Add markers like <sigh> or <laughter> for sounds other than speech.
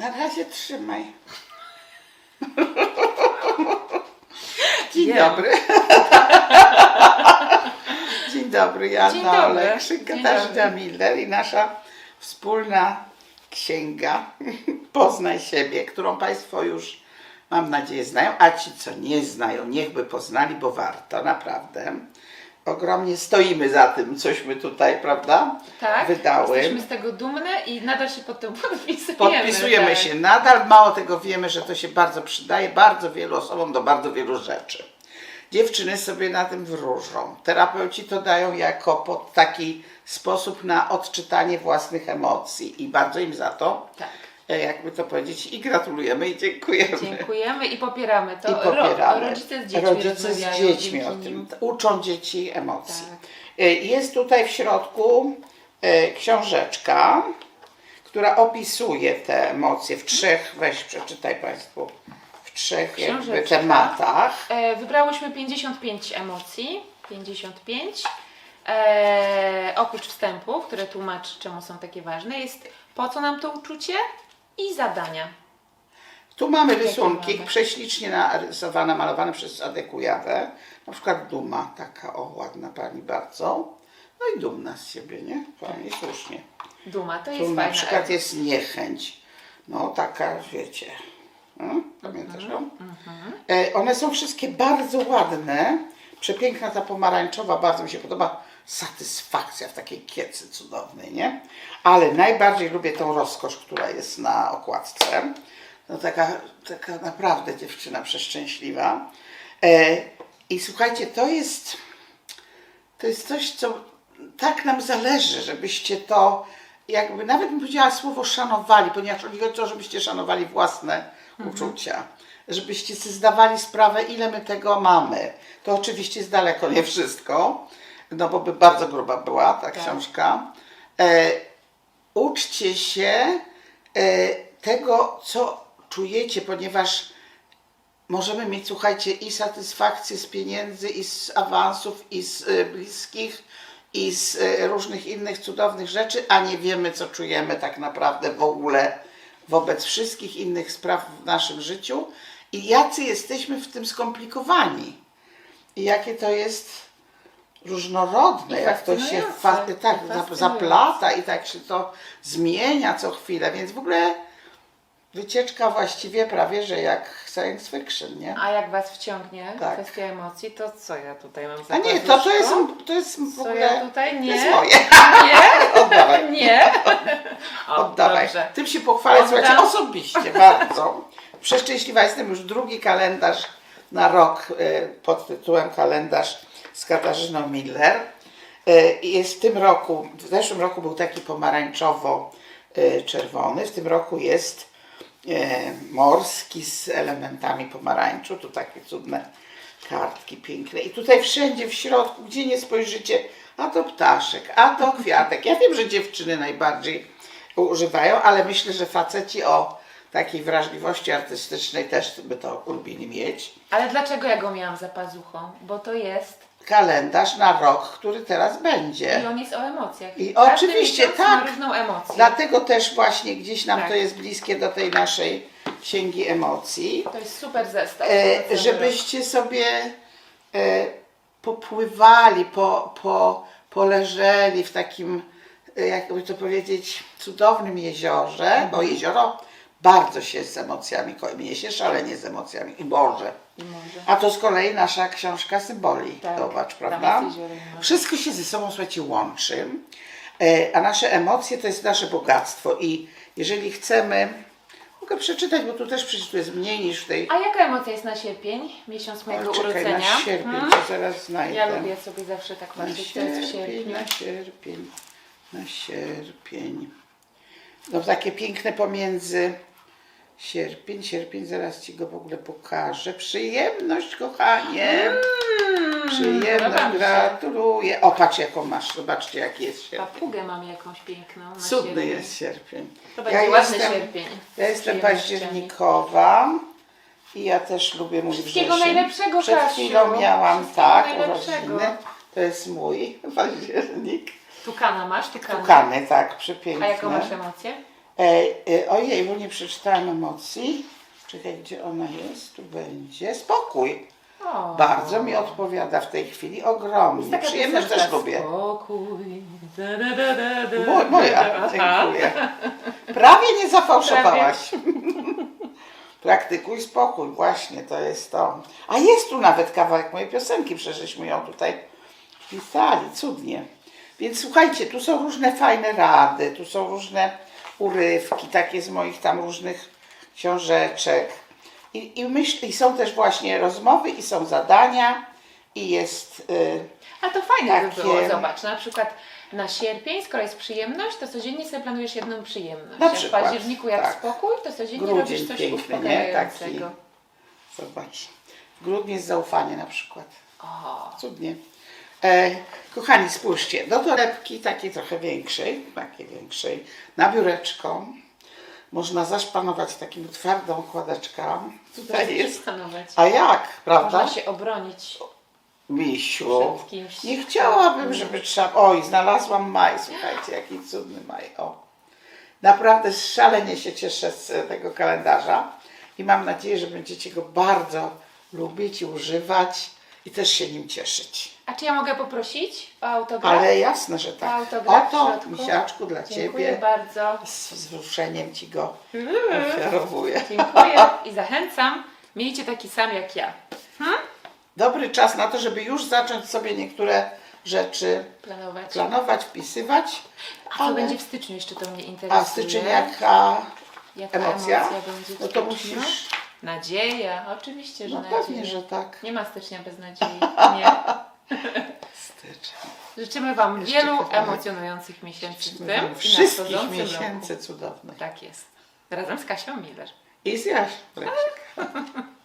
Na razie trzymaj. <laughs> Dzień Wiem. dobry. <laughs> Dzień dobry, Jana Dzień dobry. Olekrzyk, Dzień Katarzyna dobry. Miller i nasza wspólna księga <laughs> Poznaj siebie, którą Państwo już mam nadzieję znają, a ci co nie znają, niechby poznali, bo warto, naprawdę. Ogromnie stoimy za tym, cośmy tutaj, prawda, Tak, wydały. jesteśmy z tego dumne i nadal się pod tym <laughs> podpisujemy. Podpisujemy tak. się nadal. Mało tego wiemy, że to się bardzo przydaje bardzo wielu osobom do bardzo wielu rzeczy. Dziewczyny sobie na tym wróżą. Terapeuci to dają jako pod taki sposób na odczytanie własnych emocji i bardzo im za to, Tak. E, jakby to powiedzieć, i gratulujemy i dziękujemy. Dziękujemy i popieramy to. I popieramy. Ro, rodzice z dziećmi Rodzice z dziećmi o tym. Uczą dzieci emocji. Tak. E, Jest tutaj w środku e, książeczka, która opisuje te emocje w trzech, weź przeczytaj Państwu, w trzech jakby tematach. Wybrałyśmy 55 emocji. 55. E, oprócz wstępu, które tłumaczy, czemu są takie ważne, jest po co nam to uczucie i zadania. Tu mamy Jakie rysunki mamy? prześlicznie narysowane, malowane przez Adekujawę. Na przykład duma, taka o ładna pani bardzo. No i dumna z siebie, nie? Pani słusznie. Duma to Tu jest na fajna. przykład jest niechęć. No taka, wiecie. No, pamiętasz ją? Mhm. E, One są wszystkie bardzo ładne. Przepiękna ta pomarańczowa, bardzo mi się podoba. Satysfakcja w takiej kiecy cudownej, nie? Ale najbardziej lubię tą rozkosz, która jest na okładce. No taka, taka naprawdę dziewczyna przeszczęśliwa. E, I słuchajcie, to jest, to jest coś, co tak nam zależy, żebyście to jakby, nawet bym powiedziała słowo szanowali, ponieważ chodzi o to, żebyście szanowali własne uczucia. Żebyście sobie zdawali sprawę, ile my tego mamy. To oczywiście jest daleko nie wszystko, no bo by bardzo gruba była ta Tak. książka. E, uczcie się e, tego, co czujecie, ponieważ możemy mieć, słuchajcie, i satysfakcję z pieniędzy, i z awansów, i z y, bliskich, i z y, różnych innych cudownych rzeczy, a nie wiemy, co czujemy tak naprawdę w ogóle wobec wszystkich innych spraw w naszym życiu i jacy jesteśmy w tym skomplikowani. I jakie to jest różnorodne, I jak to się fa- tak, I zaplata i tak się to zmienia co chwilę, więc w ogóle wycieczka właściwie prawie, że jak science fiction, nie? A jak Was wciągnie Tak. kwestia emocji, to co ja tutaj mam za A nie, to, to, jest, to jest w Co ogóle ja tutaj? to Nie. jest moje. <laughs> Nie? <laughs> Oddawaj. <laughs> Nie? O, Oddawaj. Dobrze. Tym się pochwalę, Oddam. słuchajcie, osobiście bardzo. Przeszczęśliwa jestem już drugi kalendarz na rok e, pod tytułem kalendarz z Katarzyną Miller. E, Jest w tym roku, w zeszłym roku był taki pomarańczowo-czerwony, w tym roku jest e, morski z elementami pomarańczu. Tu takie cudne kartki piękne. I tutaj wszędzie w środku, gdzie nie spojrzycie, a to ptaszek, a to kwiatek. Ja wiem, że dziewczyny najbardziej używają, ale myślę, że faceci o takiej wrażliwości artystycznej też by to lubili mieć. Ale dlaczego ja go miałam za pazuchą? Bo to jest Kalendarz na rok, który teraz będzie. i on jest o emocjach. I Każdy oczywiście, miesiąc tak. Ma różną emocję. Dlatego też właśnie gdzieś nam Tak. to jest bliskie do tej naszej księgi emocji. To jest super zestaw. e, żebyście sobie e, popływali, po, po, poleżeli w takim, e, jakby to powiedzieć, cudownym jeziorze, bo jezioro bardzo się z emocjami mnie się szalenie z emocjami i Boże. I może. A to z kolei nasza książka symboli. Tak, Zobacz, prawda? Wszystko się ze sobą, słuchajcie, łączy. E, A nasze emocje to jest nasze bogactwo i jeżeli chcemy, mogę przeczytać, bo tu też przecież tu jest mniej niż w tej A jaka emocja jest na sierpień? Miesiąc mojego Czekaj, urodzenia. na sierpień, Hmm? to zaraz znajdę. Ja lubię sobie zawsze tak na patrzeć, co jest w sierpniu. na sierpień, na sierpień. No takie piękne pomiędzy sierpień, sierpień, zaraz Ci go w ogóle pokażę. Przyjemność, kochanie. Przyjemność, podoba mi się. gratuluję. O, patrz jaką masz, zobaczcie jaki jest sierpień. Papugę mam jakąś piękną na Cudny sierpień. jest sierpień. To będzie ładny sierpień. Ja z jestem przyjemnościami. październikowa i ja też lubię mój Wszystkiego wrzesień. najlepszego, Przed Kasiu. chwilą miałam Wszystkiego tak najlepszego. urodziny. To jest mój <laughs> październik. Tukana masz? Tukana. Tukany, tak, przepiękne. A jaką masz emocję? E, e, ojej, bo nie przeczytałam emocji. Czekaj, gdzie ona jest? Tu będzie. Spokój. O. Bardzo mi odpowiada w tej chwili. Ogromnie. Przyjemność też lubię. Spokój. Da, da, da, da, da, Mo- Moja, dziękuję. <laughs> Prawie nie zafałszowałaś. <laughs> Praktykuj spokój, właśnie to jest to. A jest tu nawet kawałek mojej piosenki, przecież żeśmy ją tutaj pisali, cudnie. Więc słuchajcie, tu są różne fajne rady, tu są różne urywki, takie z moich tam różnych książeczek. I, i, myśl, I są też właśnie rozmowy, i są zadania, i jest... Y, A to fajne by Takie- było, zobacz, na przykład na sierpień, skoro jest przyjemność, to codziennie sobie planujesz jedną przyjemność. Na Jak przykład, w październiku jak tak. spokój, to codziennie Grudzień robisz coś piękny, nie? uspokajającego. Zobacz. W grudniu jest zaufanie na przykład. O, Cudnie. E, kochani, spójrzcie, do torebki takiej trochę większej, takiej większej, na biureczko. Można zaszpanować takim twardą okładeczką. Tutaj jest. Stanować. A jak, prawda? Można się obronić. Misiu. Przed kimś. Nie chciałabym, żeby trzeba... Oj, znalazłam maj, słuchajcie, jaki cudny maj. O. Naprawdę szalenie się cieszę z tego kalendarza i mam nadzieję, że będziecie go bardzo lubić i używać i też się nim cieszyć. A czy ja mogę poprosić o autograf? Ale jasne, że tak. Autograf w Oto, środku. misiaczku, dla Dziękuję Ciebie. bardzo. Z wzruszeniem Ci go ofiarowuję. Dziękuję i zachęcam. Miejcie taki sam jak ja. Dobry czas na to, żeby już zacząć sobie niektóre rzeczy Planować. planować, wpisywać. A co ale- będzie w styczniu jeszcze to mnie interesuje? A styczeń jaka Jaka emocja? będzie w No to styczniu? musisz... Nadzieja, oczywiście, że No nadzieja. pewnie, że tak. Nie ma stycznia bez nadziei. <laughs> Nie. Styczeń. Życzymy Wam Jeszcze wielu kawałek. emocjonujących miesięcy w tym i Wszystkich nadchodzącym miesięcy roku. cudownych. Tak jest. Razem z Kasią Miller. I z Jaś. Brexit. <laughs>